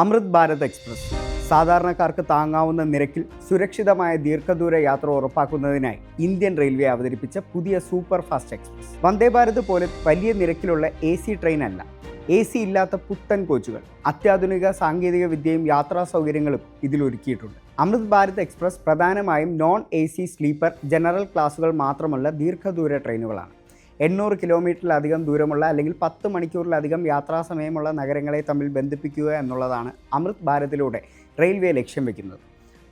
അമൃത് Bharat express. സാധാരണക്കാർക്ക് താങ്ങാവുന്ന നിരക്കിൽ സുരക്ഷിതമായ ദീർഘദൂര യാത്ര ഉറപ്പാക്കുന്നതിനായി ഇന്ത്യൻ റെയിൽവേ അവതരിപ്പിച്ച പുതിയ super fast express. Vande Bharat പോലെ വലിയ നിരക്കിലുള്ള എ സി ട്രെയിൻ അല്ല എ സി ഇല്ലാത്ത പുത്തൻ കോച്ചുകൾ അത്യാധുനിക സാങ്കേതിക വിദ്യയും യാത്രാ സൗകര്യങ്ങളും ഇതിലൊരുക്കിയിട്ടുണ്ട് അമൃത് ഭാരത് എക്സ്പ്രസ് പ്രധാനമായും non A C sleeper general ക്ലാസുകൾ മാത്രമുള്ള ദീർഘദൂര ട്രെയിനുകളാണ്. എണ്ണൂറ് കിലോമീറ്ററിലധികം ദൂരമുള്ള അല്ലെങ്കിൽ പത്ത് മണിക്കൂറിലധികം യാത്രാ സമയമുള്ള നഗരങ്ങളെ തമ്മിൽ ബന്ധിപ്പിക്കുക എന്നുള്ളതാണ് അമൃത് ഭാരതിലൂടെ റെയിൽവേ ലക്ഷ്യം വെക്കുന്നത്.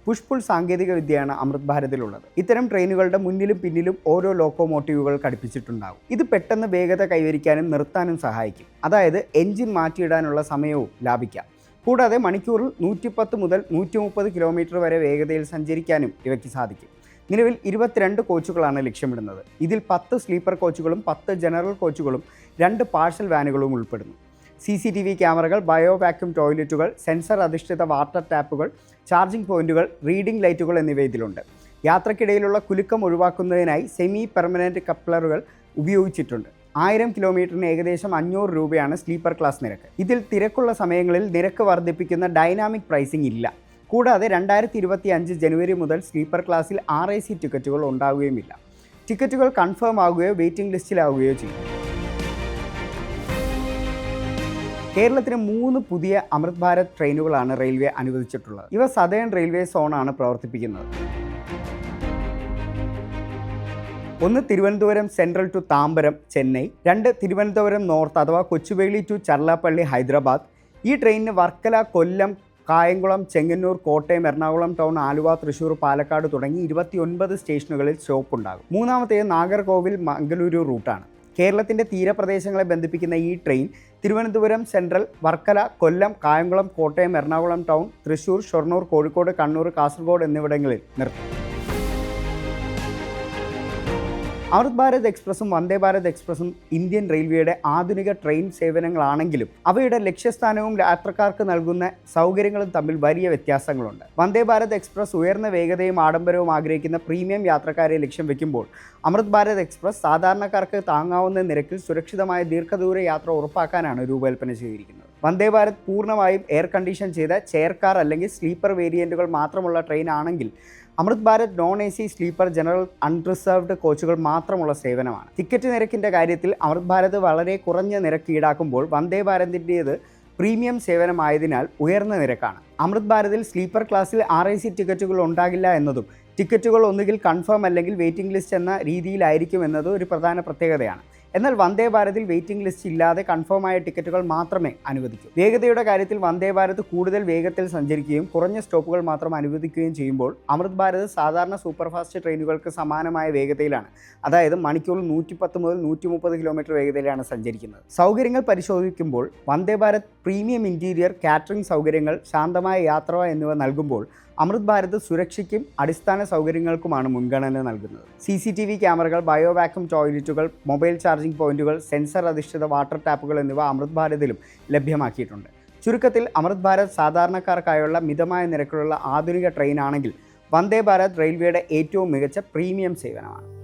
പുഷ്പുൾ സാങ്കേതിക വിദ്യയാണ് അമൃത് ഭാരതിലുള്ളത്. ഇത്തരം ട്രെയിനുകളുടെ മുന്നിലും പിന്നിലും ഓരോ ലോക്കോമോട്ടീവുകൾ ഘടിപ്പിച്ചിട്ടുണ്ടാകും ഇത് പെട്ടെന്ന് വേഗത കൈവരിക്കാനും നിർത്താനും സഹായിക്കും. അതായത് എഞ്ചിൻ മാറ്റിയിടാനുള്ള സമയവും ലാഭിക്കാം. കൂടാതെ മണിക്കൂറിൽ നൂറ്റിപ്പത്ത് മുതൽ നൂറ്റി മുപ്പത് കിലോമീറ്റർ വരെ വേഗതയിൽ സഞ്ചരിക്കാനും ഇവയ്ക്ക് സാധിക്കും. നിലവിൽ ഇരുപത്തിരണ്ട് കോച്ചുകളാണ് ലക്ഷ്യമിടുന്നത്. ഇതിൽ പത്ത് സ്ലീപ്പർ കോച്ചുകളും പത്ത് ജനറൽ കോച്ചുകളും രണ്ട് പാഴ്സൽ വാനുകളും ഉൾപ്പെടുന്നു. സി സി ടി വി ക്യാമറകൾ ബയോ വാക്യൂം ടോയ്ലറ്റുകൾ സെൻസർ അധിഷ്ഠിത വാട്ടർ ടാപ്പുകൾ ചാർജിംഗ് പോയിന്റുകൾ റീഡിംഗ് ലൈറ്റുകൾ എന്നിവ ഇതിലുണ്ട്. യാത്രക്കിടയിലുള്ള കുലുക്കം ഒഴിവാക്കുന്നതിനായി സെമി പെർമനന്റ് കപ്ലറുകൾ ഉപയോഗിച്ചിട്ടുണ്ട്. ആയിരം കിലോമീറ്ററിന് ഏകദേശം അഞ്ഞൂറ് രൂപയാണ് സ്ലീപ്പർ ക്ലാസ് നിരക്ക്. ഇതിൽ തിരക്കുള്ള സമയങ്ങളിൽ നിരക്ക് വർദ്ധിപ്പിക്കുന്ന ഡൈനാമിക് പ്രൈസിംഗ് ഇല്ല. കൂടാതെ രണ്ടായിരത്തി ഇരുപത്തി അഞ്ച് ജനുവരി മുതൽ സ്ലീപ്പർ ക്ലാസ്സിൽ ആർ ഐ സി ടിക്കറ്റുകൾ ഉണ്ടാവുകയുമില്ല. ടിക്കറ്റുകൾ കൺഫേം ആവുകയോ വെയിറ്റിംഗ് ലിസ്റ്റിലാവുകയോ ചെയ്യും. കേരളത്തിന് മൂന്ന് പുതിയ അമൃത് ഭാരത് ട്രെയിനുകളാണ് റെയിൽവേ അനുവദിച്ചിട്ടുള്ളത്. ഇവ സദേൺ റെയിൽവേ സോണാണ് പ്രവർത്തിപ്പിക്കുന്നത്. ഒന്ന് തിരുവനന്തപുരം സെൻട്രൽ ടു താമ്പരം ചെന്നൈ. രണ്ട് തിരുവനന്തപുരം നോർത്ത് അഥവാ കൊച്ചുവേളി ടു ചർലാപ്പള്ളി ഹൈദരാബാദ്. ഈ ട്രെയിനിന് വർക്കല കൊല്ലം കായംകുളം ചെങ്ങന്നൂർ കോട്ടയം എറണാകുളം ടൗൺ ആലുവ തൃശൂർ പാലക്കാട് തുടങ്ങി ഇരുപത്തിയൊൻപത് സ്റ്റേഷനുകളിൽ സ്റ്റോപ്പ് ഉണ്ടാകും മൂന്നാമത്തേത് നാഗർകോവിൽ മംഗലൂരു റൂട്ടാണ്. കേരളത്തിന്റെ തീരപ്രദേശങ്ങളെ ബന്ധിപ്പിക്കുന്ന ഈ train Thiruvananthapuram central Varkala Kollam Kayamkulam Kottayam Ernakulam town Thrissur Shoranur Kozhikode Kannur Kasaragod എന്നിവിടങ്ങളിൽ നിർത്തും. അമൃത് ഭാരത് എക്സ്പ്രസും വന്ദേ ഭാരത് എക്സ്പ്രസും ഇന്ത്യൻ റെയിൽവേയുടെ ആധുനിക ട്രെയിൻ സേവനങ്ങളാണെങ്കിലും അവയുടെ ലക്ഷ്യസ്ഥാനവും യാത്രക്കാർക്ക് നൽകുന്ന സൗകര്യങ്ങളും തമ്മിൽ വലിയ വ്യത്യാസങ്ങളുണ്ട്. വന്ദേ ഭാരത് എക്സ്പ്രസ് ഉയർന്ന വേഗതയും ആഡംബരവും ആഗ്രഹിക്കുന്ന പ്രീമിയം യാത്രക്കാരെ ലക്ഷ്യം വെക്കുമ്പോൾ അമൃത് ഭാരത് എക്സ്പ്രസ് സാധാരണക്കാർക്ക് താങ്ങാവുന്ന നിരക്കിൽ സുരക്ഷിതമായ ദീർഘദൂര യാത്ര ഉറപ്പാക്കാനാണ് രൂപകൽപ്പന ചെയ്തിരിക്കുന്നത്. വന്ദേ ഭാരത് പൂർണമായും എയർ കണ്ടീഷൻ ചെയ്ത ചെയർ കാർ അല്ലെങ്കിൽ സ്ലീപ്പർ വേരിയന്റുകൾ മാത്രമുള്ള ട്രെയിൻ ആണെങ്കിൽ Amrit Bharat non A C sleeper general unreserved കോച്ചുകൾ മാത്രമുള്ള സേവനമാണ്. ടിക്കറ്റ് നിരക്കിന്റെ കാര്യത്തിൽ അമൃത് ഭാരത് വളരെ കുറഞ്ഞ നിരക്ക് ഈടാക്കുമ്പോൾ വന്ദേ ഭാരതിന്റേത് പ്രീമിയം സേവനമായതിനാൽ ഉയർന്ന നിരക്കാണ്. അമൃത് ഭാരതിൽ സ്ലീപ്പർ ക്ലാസ്സിൽ ആർ എ സി ടിക്കറ്റുകൾ ഉണ്ടാകില്ല എന്നതും ടിക്കറ്റുകൾ ഒന്നുകിൽ കൺഫേം അല്ലെങ്കിൽ വെയിറ്റിംഗ് ലിസ്റ്റ് എന്ന രീതിയിലായിരിക്കും എന്നത് ഒരു പ്രധാന പ്രത്യേകതയാണ്. എന്നാൽ വന്ദേ ഭാരതിൽ വെയിറ്റിംഗ് ലിസ്റ്റ് ഇല്ലാതെ കൺഫേം ആയ ടിക്കറ്റുകൾ മാത്രമേ അനുവദിക്കൂ. വേഗതയുടെ കാര്യത്തിൽ വന്ദേ ഭാരത് കൂടുതൽ വേഗത്തിൽ സഞ്ചരിക്കുകയും കുറഞ്ഞ സ്റ്റോപ്പുകൾ മാത്രം അനുവദിക്കുകയും ചെയ്യുമ്പോൾ അമൃത് ഭാരത് സാധാരണ സൂപ്പർഫാസ്റ്റ് ട്രെയിനുകൾക്ക് സമാനമായ വേഗതയിലാണ്. അതായത് മണിക്കൂറിൽ നൂറ്റിപ്പത്ത് മുതൽ നൂറ്റി മുപ്പത് കിലോമീറ്റർ വേഗതയിലാണ് സഞ്ചരിക്കുന്നത്. സൗകര്യങ്ങൾ പരിശോധിക്കുമ്പോൾ Vande Bharat premium interior catering സൗകര്യങ്ങൾ ശാന്തമായ യാത്ര എന്നിവ നൽകുമ്പോൾ അമൃത് ഭാരത് സുരക്ഷയ്ക്കും അടിസ്ഥാന സൗകര്യങ്ങൾക്കുമാണ് മുൻഗണന നൽകുന്നത്. സി സി ടി വി ക്യാമറകൾ ബയോവാക്യൂം ടോയ്ലറ്റുകൾ മൊബൈൽ ചാർജിംഗ് പോയിന്റുകൾ സെൻസർ അധിഷ്ഠിത വാട്ടർ ടാപ്പുകൾ എന്നിവ അമൃത് ഭാരതിലും ലഭ്യമാക്കിയിട്ടുണ്ട്. ചുരുക്കത്തിൽ അമൃത് ഭാരത് സാധാരണക്കാർക്കായുള്ള മിതമായ നിരക്കിലുള്ള ആധുനിക ട്രെയിനാണെങ്കിൽ വന്ദേ ഭാരത് റെയിൽവേയുടെ ഏറ്റവും മികച്ച പ്രീമിയം സേവനമാണ്.